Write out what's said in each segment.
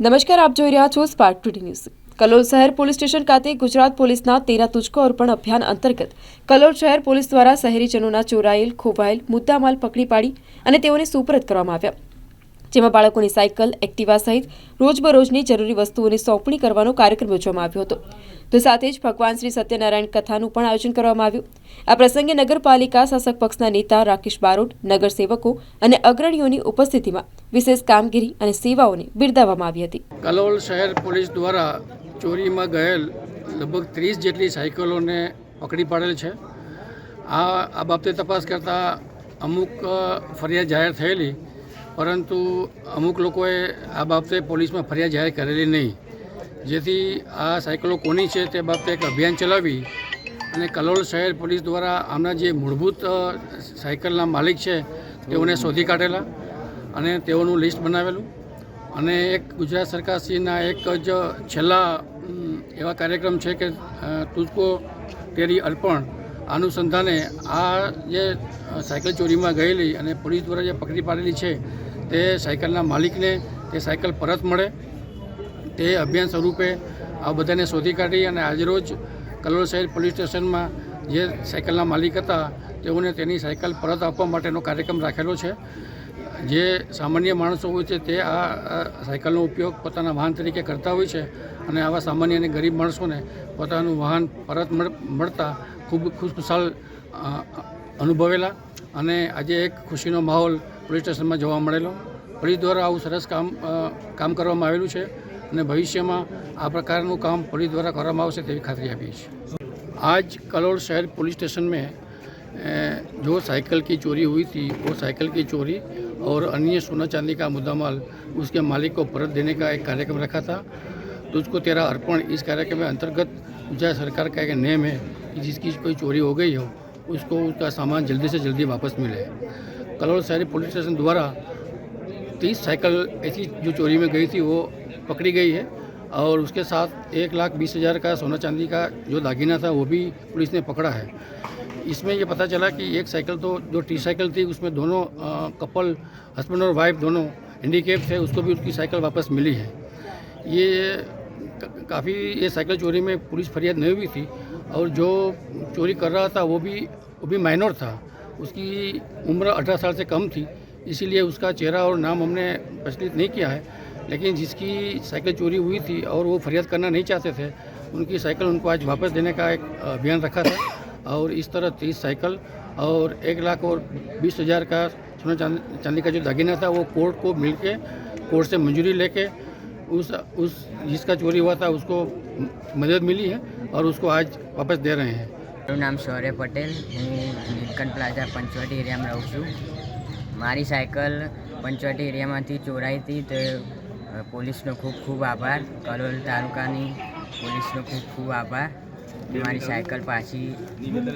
નમસ્કાર, આપ જોઈ રહ્યા છો સ્પાર્ક ટુડે ન્યૂઝ કલોલ શહેર પોલીસ સ્ટેશન ખાતે ગુજરાત પોલીસના તેરા તુચકો અર્પણ અભિયાન અંતર્ગત કલોલ શહેર પોલીસ દ્વારા શહેરીજનોના ચોરાયેલ, ખોવાયેલ, મુદ્દામાલ પકડી પાડી અને તેઓને સુપરત કરવામાં આવ્યા. જેમાં બાળકોની સાયકલ, એક્ટિવા સહિત રોજબરોજની જરૂરી વસ્તુઓની સોંપણી કરવાનો કાર્યક્રમ યોજવામાં આવ્યો હતો. તો સાથે જ ભગવાન શ્રી સત્યનારાયણ કથાનું પણ આયોજન કરવામાં આવ્યું. આ પ્રસંગે નગરપાલિકા, શાસક પક્ષના નેતા રાકેશ બારોટ, નગરસેવકો અને અગ્રણીઓની ઉપસ્થિતિમાં વિશેષ કામગીરી અને સેવાઓને બિરદાવવામાં આવી હતી. કલોલ શહેર પોલીસ દ્વારા ચોરીમાં ગયેલ લગભગ ત્રીસ જેટલી સાયકલોને પકડી પાડેલ છે. આ આ બાબતે તપાસ કરતાં અમુક ફરિયાદ જાહેર થયેલી પરંતુ અમુક લોકોએ આ બાબતે પોલીસમાં ફરિયાદ જાહેર કરેલી નહીં. જેથી આ સાયકલો કોની છે તે બાબતે એક અભિયાન ચલાવી અને કલોલ શહેર પોલીસ દ્વારા આમના જે મૂળભૂત સાયકલના માલિક છે, તેઓને શોધી કાઢેલા અને તેઓનું લિસ્ટ બનાવેલું. અને એક ગુજરાત સરકારશ્રીના એક જ છેલ્લા એવા કાર્યક્રમ છે કે તુજકો તેરી અર્પણ અનુસંધાને આ જે સાયકલ ચોરીમાં ગયેલી અને પોલીસ દ્વારા જે પકડી પાડેલી છે, તે સાયકલના માલિકને તે સાયકલ પરત મળે. તે અભિયાન સ્વરૂપે આ બધાને શોધી કાઢી અને આજરોજ કલોલ શહેર પોલીસ સ્ટેશનમાં જે સાયકલના માલિક હતા, તેઓને તેની સાયકલ પરત આપવા માટેનો કાર્યક્રમ રાખેલો છે. જે સામાન્ય માણસો હોય છે, તે આ સાયકલનો ઉપયોગ પોતાના વાહન તરીકે કરતા હોય છે. અને આવા સામાન્ય અને ગરીબ માણસોને પોતાનું વાહન પરત મળ- મળતા ખૂબ ખુશખુશાલ અ, અનુભવેલા અને આજે એક ખુશીનો માહોલ પોલીસ સ્ટેશનમાં જોવા મળેલો પોલીસ દ્વારા આવું સરસ કામ અ, કામ કરવામાં આવેલું છે અને ભવિષ્યમાં આ પ્રકારનું કામ પોલીસ દ્વારા કરવામાં આવશે તેવી ખાતરી આપીએ છીએ आज कलोल शहर पुलिस स्टेशन में अ, जो साइकिल की चोरी हुई थी वो साइकिल की चोरी और अन्य सोना चांदी का मुद्दामाल उसके मालिक को परत देने का एक कार्यक्रम रखा था तो उसको तेरा अर्पण इस कार्यक्रम में अंतर्गत गुजरात सरकार का एक नेम है कि जिसकी कोई चोरी हो गई हो, उसको उसका सामान जल्दी से जल्दी वापस मिले। कलोल शहरी पुलिस स्टेशन द्वारा तीस साइकिल ऐसी जो चोरी में गई थी वो पकड़ी गई है और उसके साथ एक लाख बीस हज़ार का सोना चांदी का जो दागिना था वो भी पुलिस ने पकड़ा है। इसमें ये पता चला कि एक साइकिल तो जो टी साइकिल थी, उसमें दोनों कपल, हस्बैंड और वाइफ दोनों हैंडीकेप थे, उसको भी उसकी साइकिल वापस मिली है। ये काफ़ी ये साइकिल चोरी में पुलिस फरियाद नहीं हुई थी और जो चोरी कर रहा था वो भी वो भी माइनर था। उसकी उम्र अठारह साल से कम थी, इसीलिए उसका चेहरा और नाम हमने प्रचलित नहीं किया है। लेकिन जिसकी साइकिल चोरी हुई थी और वो फरियाद करना नहीं चाहते थे, उनकी साइकिल उनको आज वापस देने का एक अभियान रखा था और इस तरह तीस साइकिल और एक लाख और बीस हज़ार का सोना चांदी का जो दागिना था वो कोर्ट को मिल के कोर्ट से मंजूरी लेके उस उस जिसका चोरी हुआ था उसको मदद मिली है और उसको आज वापस दे रहे हैं મારું નામ શૌર્ય પટેલ હું નીલકંઠ પ્લાઝા પંચવટી એરિયામાં રહું છું મારી સાયકલ પંચવટી એરિયામાંથી ચોરાઈ હતી તે અ, પોલીસનો ખૂબ ખૂબ આભાર કલોલ તાલુકાની પોલીસનો ખૂબ ખૂબ આભાર કે મારી સાયકલ પાછી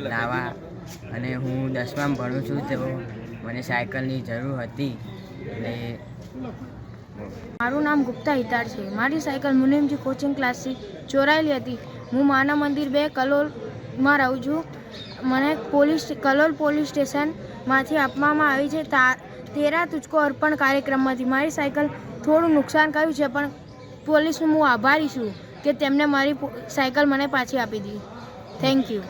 લાવવા અને હું દસમામાં ભણું છું તો મને સાયકલની જરૂર હતી એટલે મારું નામ ગુપ્તા હિતાર છે. મારી સાયકલ મુનિમજી કોચિંગ ક્લાસથી ચોરાયેલી હતી. હું માના મંદિર બે કલોલમાં રહું છું. મને પોલીસ, કલોલ પોલીસ સ્ટેશનમાંથી આપવામાં આવી છે. તા, તેરા તુચકો અર્પણ કાર્યક્રમમાંથી મારી સાયકલ થોડું નુકસાન કર્યું છે, પણ પોલીસનું હું આભારી છું કે તેમને મારી સાયકલ મને પાછી આપી દીધી. Thank you